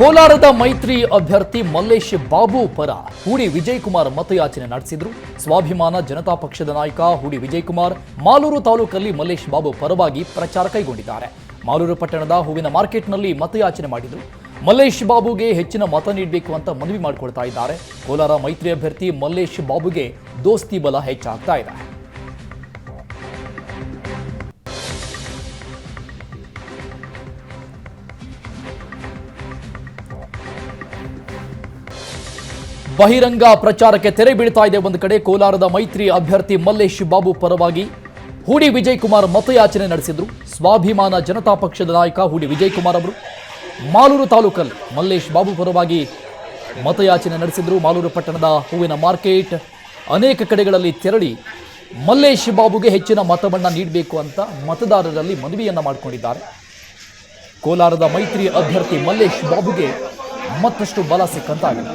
ಕೋಲಾರದ ಮೈತ್ರಿ ಅಭ್ಯರ್ಥಿ ಮಲ್ಲೇಶ್ ಬಾಬು ಪರ ಹೂಡಿ ವಿಜಯ್ ಕುಮಾರ್ ಮತಯಾಚನೆ ನಡೆಸಿದ್ರು. ಸ್ವಾಭಿಮಾನ ಜನತಾ ಪಕ್ಷದ ನಾಯಕ ಹೂಡಿ ವಿಜಯ್ ಕುಮಾರ್ ಮಾಲೂರು ತಾಲೂಕಲ್ಲಿ ಮಲ್ಲೇಶ್ ಬಾಬು ಪರವಾಗಿ ಪ್ರಚಾರ ಕೈಗೊಂಡಿದ್ದಾರೆ. ಮಾಲೂರು ಪಟ್ಟಣದ ಹೂವಿನ ಮಾರ್ಕೆಟ್ನಲ್ಲಿ ಮತಯಾಚನೆ ಮಾಡಿದ್ರು. ಮಲ್ಲೇಶ್ ಬಾಬುಗೆ ಹೆಚ್ಚಿನ ಮತ ನೀಡಬೇಕು ಅಂತ ಮನವಿ ಮಾಡಿಕೊಳ್ತಾ ಇದ್ದಾರೆ. ಕೋಲಾರ ಮೈತ್ರಿ ಅಭ್ಯರ್ಥಿ ಮಲ್ಲೇಶ್ ಬಾಬುಗೆ ದೋಸ್ತಿ ಬಲ ಹೆಚ್ಚಾಗ್ತಾ ಇದೆ. ಬಹಿರಂಗ ಪ್ರಚಾರಕ್ಕೆ ತೆರೆ ಬೀಳ್ತಾ ಇದೆ. ಒಂದು ಕಡೆ ಕೋಲಾರದ ಮೈತ್ರಿ ಅಭ್ಯರ್ಥಿ ಮಲ್ಲೇಶ್ ಬಾಬು ಪರವಾಗಿ ಹೂಡಿ ವಿಜಯ್ ಕುಮಾರ್ ಮತಯಾಚನೆ ನಡೆಸಿದ್ರು. ಸ್ವಾಭಿಮಾನ ಜನತಾ ಪಕ್ಷದ ನಾಯಕ ಹೂಡಿ ವಿಜಯ್ ಕುಮಾರ್ ಅವರು. ಮಾಲೂರು ತಾಲೂಕಲ್ಲಿ ಮಲ್ಲೇಶ್ ಬಾಬು ಪರವಾಗಿ ಮತಯಾಚನೆ ನಡೆಸಿದ್ರು. ಮಾಲೂರು ಪಟ್ಟಣದ ಹೂವಿನ ಮಾರ್ಕೆಟ್ ಅನೇಕ ಕಡೆಗಳಲ್ಲಿ ತೆರಳಿ ಮಲ್ಲೇಶ್ ಬಾಬುಗೆ ಹೆಚ್ಚಿನ ಮತವನ್ನು ನೀಡಬೇಕು ಅಂತ ಮತದಾರರಲ್ಲಿ ಮನವಿಯನ್ನು ಮಾಡಿಕೊಂಡಿದ್ದಾರೆ. ಕೋಲಾರದ ಮೈತ್ರಿ ಅಭ್ಯರ್ಥಿ ಮಲ್ಲೇಶ್ ಬಾಬುಗೆ ಮತ್ತಷ್ಟು ಬಲ ಸಿಕ್ಕಂತಾಗಿದೆ.